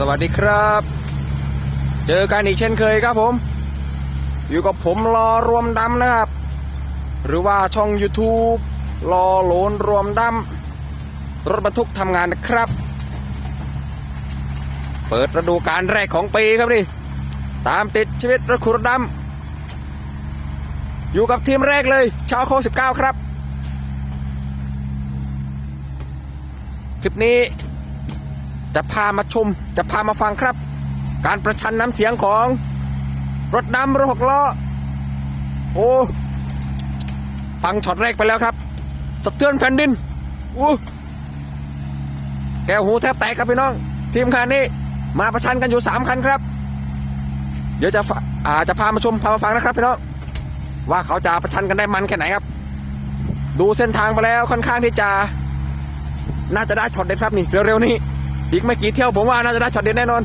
สวัสดีครับ เจอกันอีกเช่นเคยครับผม อยู่กับผมรอรวมดำนะครับ หรือว่าช่อง YouTube รอโหลนรวมดำรถบรรทุกทำงานนะครับ เปิดฤดูการแรกของปีครับดิตามติดชีวิตรถขุดดำอยู่กับทีมแรกเลยชาวโค19ครับ คลิปนี้ จะพามาชม จะพามาฟังครับ การประชันน้ำเสียงของ รถดำรถหกล้อ โอ้ฟังช็อตแรกไปแล้วครับ สะเทือนแผ่นดินอู้แก้วหูแทบแตกครับพี่น้อง ทีมคันนี้ มาประชันกันอยู่สามคันครับ เดี๋ยวจะฟอ่าจะพามาชมพามาฟังนะครับพี่น้องว่าเขาจะประชันกันได้มันแค่ไหนครับ ดูเส้นทางไปแล้วค่อนข้างที่จะ น่าจะได้ช็อตเด็ดครับนี่เร็วๆนี้ อีกไม่กี่เที่ยวผมว่าน่าจะได้ช็อตเด็ดแน่นอน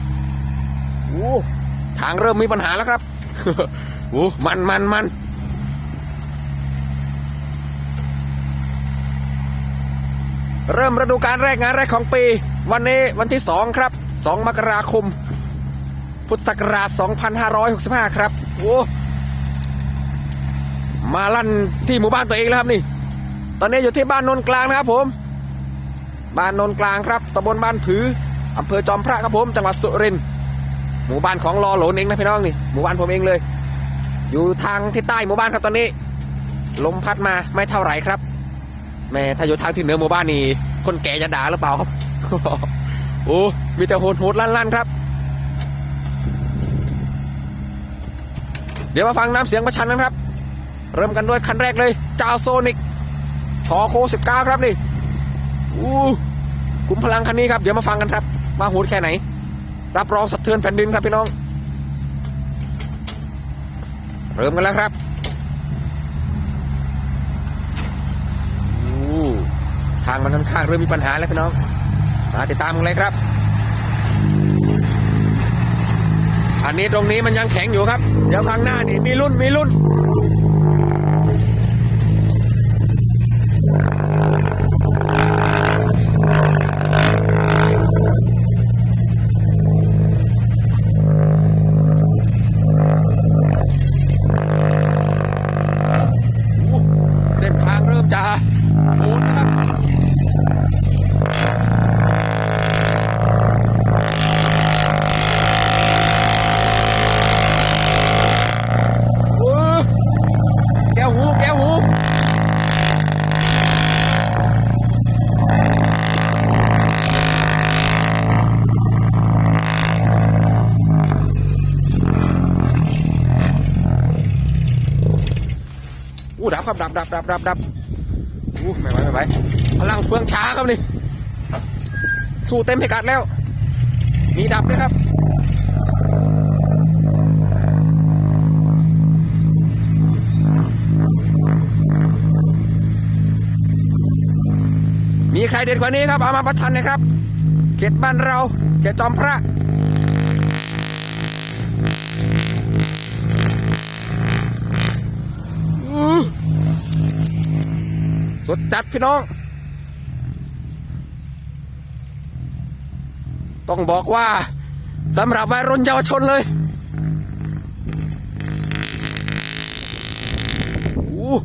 โอ้ทางเริ่มมีปัญหาแล้วครับโอ้มันมันมันเริ่มฤดูการแรกงานแรกของปี วันนี้วันที่ 2 ครับ 2 มกราคม พุทธศักราช 2565 ครับโอ้มาลั่นที่หมู่บ้านตัวเองแล้วครับนี่ ตอนนี้อยู่ที่บ้านนนท์กลางนะครับผม บ้านโนนกลางครับตำบลบ้านผืออำเภอจอมพระครับผมจังหวัดสุรินทร์หมู่บ้านของรอหลนเองนะพี่น้องนี่หมู่บ้านผมเองเลย อยู่ทางที่ใต้หมู่บ้านครับตอนนี้ ลมพัดมาไม่เท่าไหร่ครับแม่ถ้าอยู่ทางที่เหนือหมู่บ้านนี่คนแก่จะด่าหรือเปล่าครับโอ้มีแต่โหดโหดลั่นลั่นครับ เดี๋ยวมาฟังน้ำเสียงประชันกันครับ เริ่มกันด้วยคันแรกเลยจาวโซนิกชอโค19 ครับนี่ อู้ขุมพลังคันนี้ครับ เดี๋ยวมาฟังกันครับ ว่าโหดแค่ไหน รับรองสะเทือนแผ่นดินครับพี่น้อง เริ่มกันแล้วครับอู้ทางมันค่อนข้างเริ่มมีปัญหาแล้วพี่น้อง มาติดตามกันเลยครับ อันนี้ตรงนี้มันยังแข็งอยู่ครับ เดี๋ยวข้างหน้านี่มีรุ่นมีรุ่น ดับดับดับดับดับอู้ไม่ไหวไม่ไหวพลังเฟืองช้าครับนี่ สู้เต็มพิกัดแล้วมีดับด้วยครับมีใครเด็ดกว่านี้ครับ เอามาประชันนะครับ เขตบ้านเรา เขตจอมพระอื้อ ดจัดพี่น้อง ต้องบอกว่าสำหรับวัยรุ่นเยาวชนเลยอู้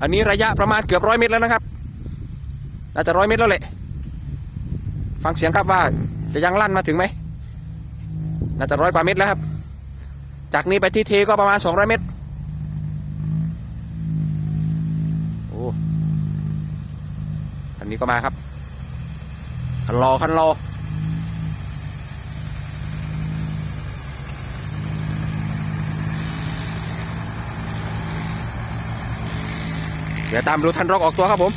อันนี้ระยะประมาณเกือบร้อยเมตรแล้วนะครับ น่าจะร้อยเมตรแล้วแหละ ฟังเสียงครับว่าจะยังลั่นมาถึงไหม น่าจะร้อยกว่าเมตรแล้วครับ จากนี้ไปที่เทก็ประมาณสองร้อยเมตร นนี้ก็มาครับคันรอคันรอเดี๋ยวตามดูทันรอกออกตัวครับผม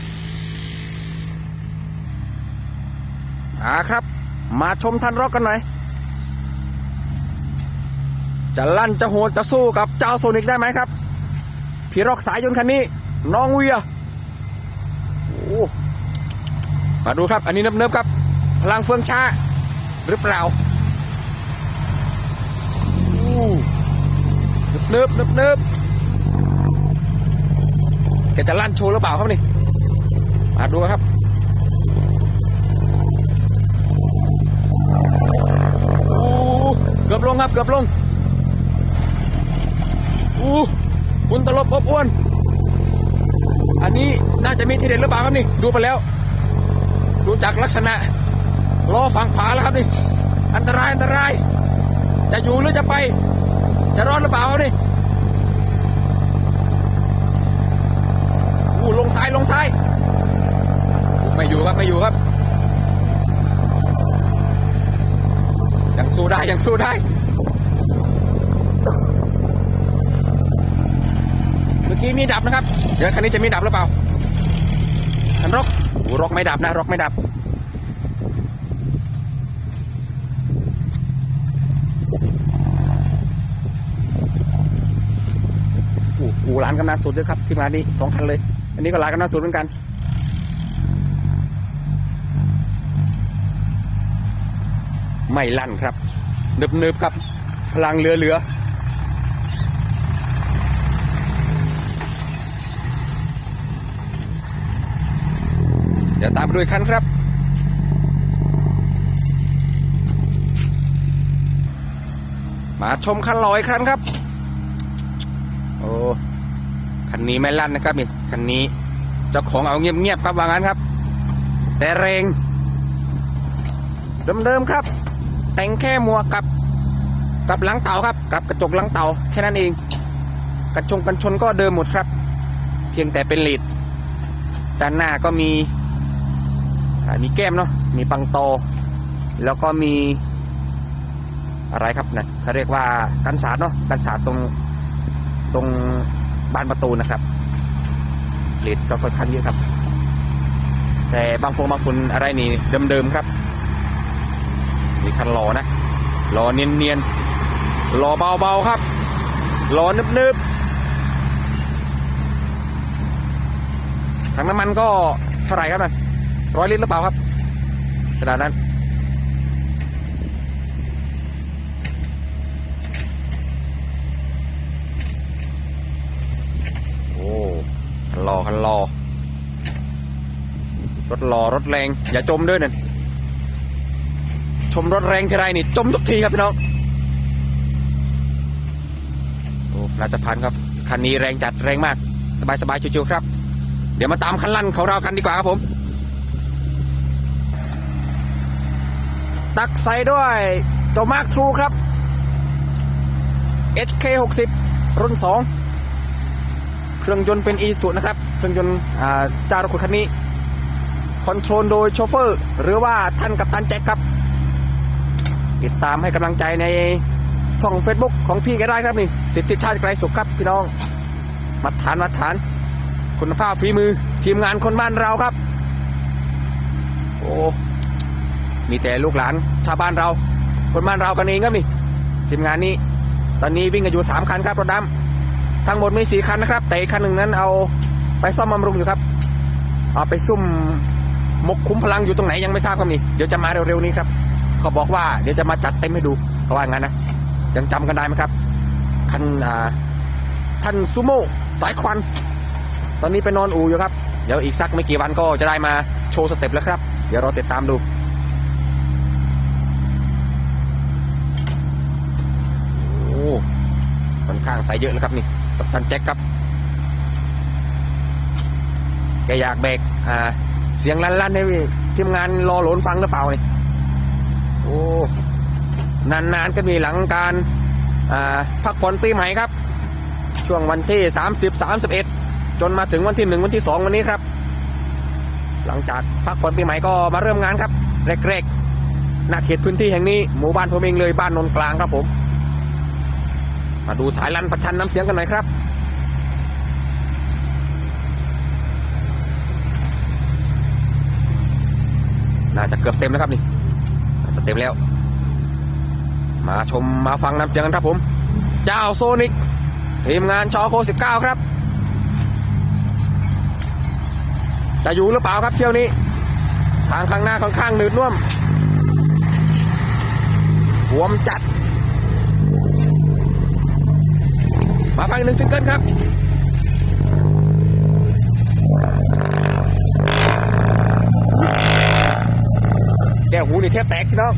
อาครับ มาชมทันรอกกันหน่อย จะลั่นจะโหดจะสู้กับเจ้าโซนิกได้ไหมครับ พี่รอกสายยนต์คันนี้ น้องเวีย โอ้ มาดูครับ อันนี้เนิบๆครับ พลังเฟืองช้า หรือเปล่าอู้เนิบๆเนิบๆแกจะลั่นโชว์หรือเปล่าครับนี่มาดูครับครับเกือบลงอู้คุณตลบอบอวน อันนี้น่าจะมีทีเด็ดหรือเปล่าครับนี่ ดูไปแล้ว ดูจากลักษณะล้อฝั่งขวาแล้วครับนี่อันตรายอันตราย จะอยู่หรือจะไป จะรอดหรือเปล่านี่อู้ลงซ้ายลงซ้าย ไม่อยู่ครับไม่อยู่ครับ ยังสู้ได้ยังสู้ได้เมื่อกี้มีดับนะครับ เดี๋ยวคันนี้จะมีดับหรือเปล่าคันรก โอ้รกไม่ดับนะรกไม่ดับ โอ้โหร้านกำนันสุดเลยครับที่มานี่สองคันเลย อันนี้ก็ร้านกำนันสุดเหมือนกันไม่ลั่นครับเนิบๆครับพลังเหลือเหลือ ยวตามไปดูอีกคันครับมาชมคันลอยคันครับ โอ้คันนี้ไม่ลั่นนะครับนี่คันนี้เจ้าของเอาเงียบๆครับว่างั้นครับ แต่เรงเดิมๆครับ แต่งแค่หมวกกับ กับหลังเต่าครับ กับกระจกหลังเต่าแค่นั้นเอง กระชงกันชนก็เดิมหมดครับ เพียงแต่เป็นลีดด้านหน้าก็มี มีแก้มเนาะมีปังโต แล้วก็มีอะไรครับนะเขาเรียกว่ากันศาสตร์เนาะกันศาสตรงตรงบานประตูนะครับลีดก็ค่อนข้างเยอะครับ แต่บางฟงบางฝุ่นอะไรนี่เดิมๆครับนี่คันรอนะรอเนียนๆรอเบาๆครับรอนึบๆถังน้ำมันก็เท่าไหร่ครับนั่น ร้อยลิตรหรือเปล่าครับขนาดนั้น โอ้คันรอคันรอ รถรอรถแรง อย่าจมด้วยนั่นชมรถแรงทีไรนี่ จมทุกทีครับพี่น้องโอ้ราชพันธ์ครับ คันนี้แรงจัดแรงมาก สบายสบายๆชิวๆครับ เดี๋ยวมาตามคันลั่นของเรากันดีกว่าครับผม ตักใส่ด้วยโจมาร์คทรูครับ HK 60รุ่น 2 เครื่องยนต์เป็น e สูนะครับ เครื่องยนต์จารถขุดคันนี้ คอนโทรลโดยโชเฟอร์ หรือว่าท่านกัปตันแจ็คครับ ติดตามให้กำลังใจในช่อง Facebook ของพี่ก็ได้ครับนี่ สิทธิชาติไกรสุขครับพี่น้อง มาฐานมาฐาน คุณภาพฝีมือทีมงานคนบ้านเราครับ โอ้ มีแต่ลูกหลานชาวบ้านเรา คนบ้านเรากันเองครับนี่ทีมงานนี้ ตอนนี้วิ่งกันอยู่สามคันครับรถดำทั้งหมดมีสี่คันนะครับ แต่คันหนึ่งนั้นเอาไปซ่อมบำรุงอยู่ครับ เอาไปซุ่มมกคุ้มพลังอยู่ตรงไหนยังไม่ทราบครับนี่เดี๋ยวจะมาเร็วๆนี้ครับเขาบอกว่าเดี๋ยวจะมาจัดเต็มให้ดูเขาว่างั้นนะยังจำกันได้ไหมครับคันอ่าท่านซูโม่สายควัน ตอนนี้ไปนอนอู่อยู่ครับ เดี๋ยวอีกสักไม่กี่วันก็จะได้มาโชว์สเต็ปแล้วครับ เดี๋ยวเราติดตามดู โอ้างใส่เยอะแล้วครับนี่กับตันแจ็คครับแกอยากแบกอ่าเสียงลั่นๆให้ทีมงานรอหลนฟังหรือเปล่านี่โอ้นานๆก็มีหลังการพักผ่อนปีใหม่ครับ ช่วงวันที่ 30 31 จนมาถึงวันที่ 1 วันที่ 2 วันนี้ครับ หลังจากพักผ่อนปีใหม่ก็มาเริ่มงานครับแรกๆณเขตพื้นที่แห่งนี้หมู่บ้านผมเองเลยบ้านนนกลางครับผม มาดูสายลันประชันน้ำเสียงกันหน่อยครับน่าจะเกือบเต็มแล้วครับนี่น่าจะเต็มแล้ว มาชมมาฟังน้ำเสียงกันครับผม เจ้าโซนิกทีมงานชอโค19ครับ จะอยู่หรือเปล่าครับเที่ยวนี้ ทางข้างหน้าค่อนข้างหนืดน่วมหวมจัด มาฟังหนึ่งซิงเกิลครับแก้วหูนี่แทบแตกพี่น้อง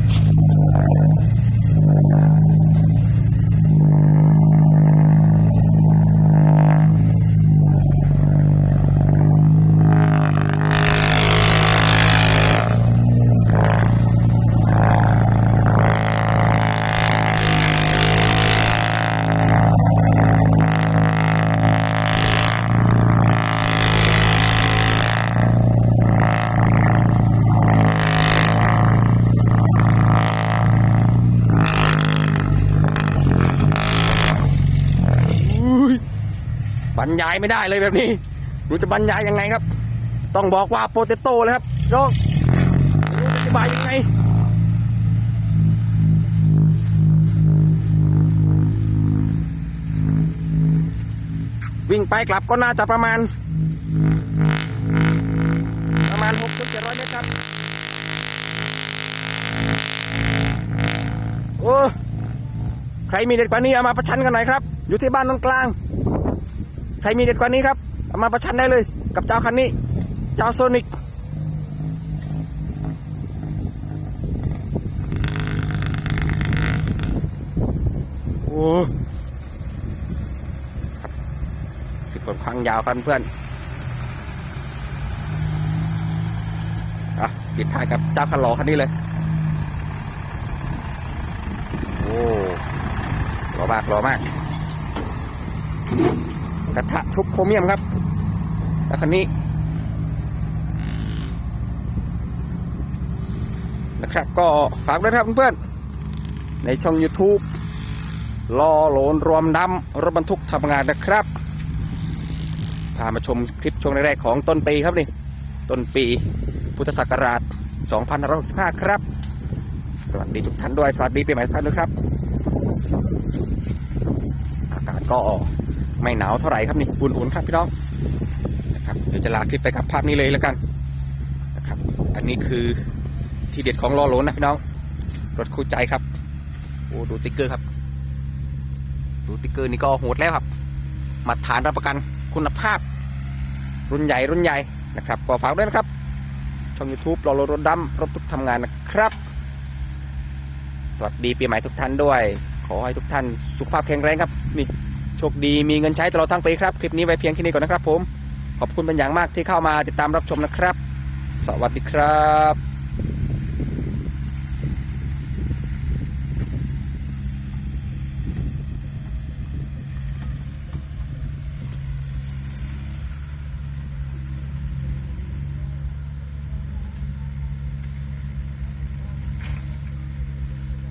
รรยายไม่ได้เลยแบบนี้หนูจะบรรยายยังไงครับ ต้องบอกว่าโปเตโต้เลยครับน้องไม่รู้จะอธิบายยังไงวิ่งไปกลับก็น่าจะประมาณ ประมาณ6 7 0 0เมตรครับ โอ้ ใครมีเด็ดกว่านี้เอามาประชันกันหน่อยครับ อยู่ที่บ้านนนกลาง ใครมีเด็ดกว่านี้ครับเอามาประชันได้เลย กับเจ้าคันนี้ เจ้าโซนิกโอ้คลิปค่อนข้างยาวครับเพื่อนอะปิดท้ายกับเจ้าคันหล่อคันนี้เลย โอ้หล่อมากหล่อมาก กระทะชุบโครเมียมครับแล้วคันนี้นะครับก็ฝากด้วยครับเพื่อนๆในช่อง YouTube ล่อโหลนรวมดำรถบรรทุกทำงานนะครับพามาชมคลิปช่วงแรกๆของต้นปีครับนี่ ต้นปีพุทธศักราช 2565 ครับ สวัสดีทุกท่านด้วย สวัสดีปีใหม่ทุกท่านด้วยครับ อากาศก็ ไม่หนาวเท่าไหร่ครับนี่อุ่นๆครับพี่น้องนะครับเดี๋ยวจะลาคลิปไปกับภาพนี้เลยแล้วกันนะครับ อันนี้คือที่เด็ดของลอโหลนนะพี่น้องรถคู่ใจครับโอ้ดูติ๊กเกอร์ครับ ดูติ๊กเกอร์นี่ก็โหดแล้วครับมาตรฐานรับประกันคุณภาพ รุ่นใหญ่รุ่นใหญ่นะครับก็ฝากด้วยนะครับช่อง YouTube รอรถรถดำรถทุกทำงานนะครับ สวัสดีปีใหม่ทุกท่านด้วย ขอให้ทุกท่านสุขภาพแข็งแรงครับนี่ ชคดีมีเงินใช้ตลอดทั้งปีครับ คลิปนี้ไว้เพียงแค่นี้ก่อนนะครับผม ขอบคุณเป็นอย่างมากที่เข้ามาติดตามรับชมนะครับ สวัสดีครับ